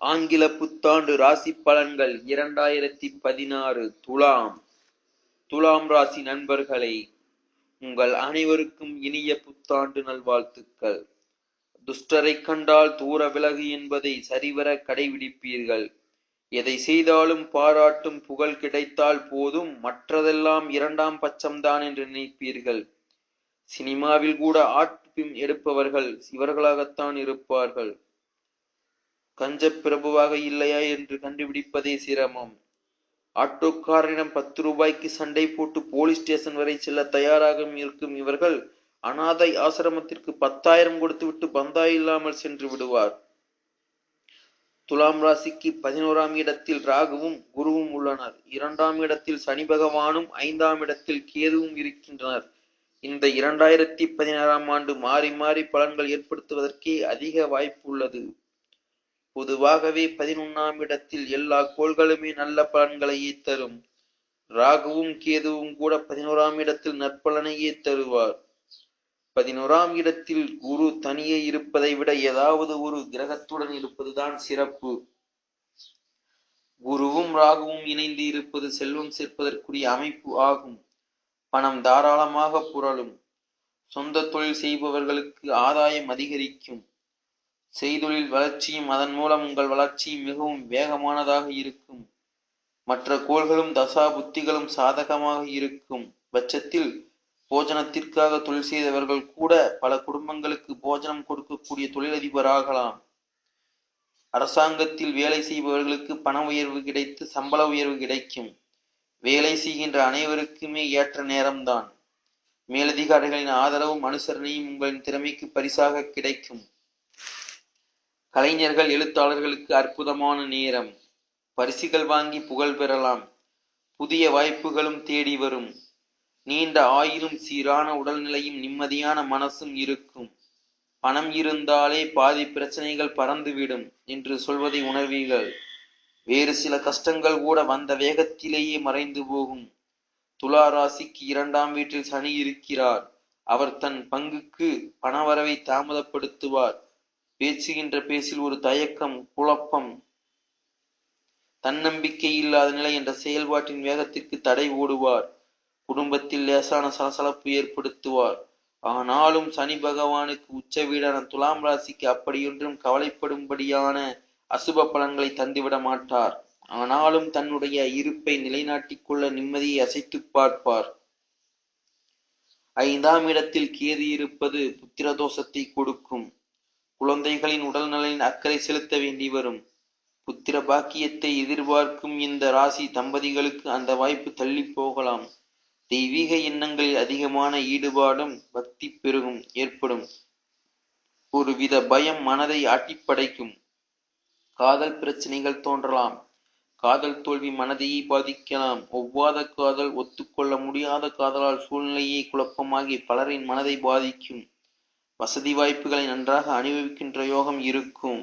ஆங்கில புத்தாண்டு ராசி பலன்கள் இரண்டாயிரத்தி பதினாறு துலாம். துலாம் ராசி நண்பர்களை உங்கள் அனைவருக்கும் இனிய புத்தாண்டு நல்வாழ்த்துக்கள். துஷ்டரை கண்டால் தூர விலகு என்பதை சரிவர கடைபிடிப்பீர்கள். எதை செய்தாலும் பாராட்டும் புகழ் கிடைத்தால் போதும் மற்றதெல்லாம் இரண்டாம் பட்சம்தான் என்று நினைப்பீர்கள். சினிமாவில் கூட ஆட்பிம் எடுப்பவர்கள் இவர்களாகத்தான் இருப்பார்கள். கஞ்ச பிரபுவாக இல்லையா என்று கண்டுபிடிப்பதே சிரமம். ஆட்டோக்காரனிடம் பத்து ரூபாய்க்கு சண்டை போட்டு போலீஸ் ஸ்டேஷன் வரை செல்ல தயாராக இருக்கும் இவர்கள் அனாதை ஆசிரமத்திற்கு பத்தாயிரம் கொடுத்துவிட்டு பந்தா இல்லாமல் சென்று விடுவார். துலாம் ராசிக்கு பதினோராம் இடத்தில் ராகுவும் குருவும் உள்ளனர். இரண்டாம் இடத்தில் சனி பகவானும் ஐந்தாம் இடத்தில் கேதுவும் இருக்கின்றனர். இந்த இரண்டாயிரத்தி பதினாறாம் ஆண்டு மாறி மாறி பலன்கள் ஏற்படுத்துவதற்கே அதிக வாய்ப்பு உள்ளது. பொதுவாகவே பதினொன்னாம் இடத்தில் எல்லா கோள்களுமே நல்ல பலன்களையே தரும் ராகுவும் கேதுவும் கூட பதினோராம் இடத்தில் நற்பலனையே தருவார் பதினோராம் இடத்தில் குரு தனியே இருப்பதை விட ஏதாவது ஒரு கிரகத்துடன் இருப்பதுதான் சிறப்பு. குருவும் ராகுவும் இணைந்து இருப்பது செல்வம் சேர்ப்பதற்குரிய அமைப்பு ஆகும். பணம் தாராளமாக புரளும். சொந்த தொழில் செய்பவர்களுக்கு ஆதாயம் அதிகரிக்கும். செய்தொழில் வளர்ச்சியும் அதன் மூலம் உங்கள் வளர்ச்சியும் மிகவும் வேகமானதாக இருக்கும். மற்ற கோள்களும் தசா புத்திகளும் சாதகமாக இருக்கும். பட்சத்தில் போஜனத்திற்காக தொழில் செய்தவர்கள் கூட பல குடும்பங்களுக்கு போஜனம் கொடுக்கக்கூடிய தொழிலதிபராகலாம் அரசாங்கத்தில் வேலை செய்பவர்களுக்கு பண உயர்வு கிடைத்து சம்பள உயர்வு கிடைக்கும். வேலை செய்கின்ற அனைவருக்குமே ஏற்ற நேரம்தான். மேலதிகாரிகளின் ஆதரவும் அனுசரணையும் உங்களின் திறமைக்கு பரிசாக கிடைக்கும். கலைஞர்கள் எழுத்தாளர்களுக்கு அற்புதமான நேரம். பரிசுகள் வாங்கி புகழ் பெறலாம். புதிய வாய்ப்புகளும் தேடி வரும். நீண்ட ஆயிலும் சீரான உடல்நிலையும் நிம்மதியான மனசும் இருக்கும். பணம் இருந்தாலே பாதி பிரச்சனைகள் பறந்துவிடும் என்று சொல்வதை உணர்வீர்கள். வேறு சில கஷ்டங்கள் கூட வந்த வேகத்திலேயே மறைந்து போகும். துலா ராசிக்கு இரண்டாம் வீட்டில் சனி இருக்கிறார். அவர் தன் பங்குக்கு பணவரவை தாமதப்படுத்துவார். பேசுகின்ற பேசில் ஒரு தயக்கம் குழப்பம் தன்னம்பிக்கை இல்லாத நிலை என்ற செயல்பாட்டின் வேகத்திற்கு தடை ஓடுவார். குடும்பத்தில் லேசான சலசலப்பு ஏற்படுத்துவார். ஆனாலும் சனி பகவானுக்கு உச்ச வீடான துலாம் ராசிக்கு அப்படியொன்றும் கவலைப்படும்படியான அசுப பலன்களை தந்துவிட மாட்டார். ஆனாலும் தன்னுடைய இருப்பை நிலைநாட்டிக் கொள்ள நிம்மதியை அசைத்து பார்ப்பார். ஐந்தாம் இடத்தில் கேது இருப்பது புத்திரதோஷத்தை கொடுக்கும். குழந்தைகளின் உடல்நலின் அக்கறை செலுத்த வேண்டி வரும். புத்திர பாக்கியத்தை எதிர்பார்க்கும் இந்த ராசி தம்பதிகளுக்கு அந்த வாய்ப்பு தள்ளி போகலாம். தெய்வீக எண்ணங்களில் அதிகமான ஈடுபாடும் பக்தி பெருகும் ஏற்படும். ஒருவித பயம் மனதை ஆட்டிப்படைக்கும் காதல் பிரச்சனைகள் தோன்றலாம். காதல் தோல்வி மனதையே பாதிக்கலாம். ஒவ்வாத காதல் ஒத்துக்கொள்ள முடியாத காதலால் சூழ்நிலையே குழப்பமாகி பலரின் மனதை பாதிக்கும். வசதி வாய்ப்புகளை நன்றாக அனுபவிக்கின்ற யோகம் இருக்கும்.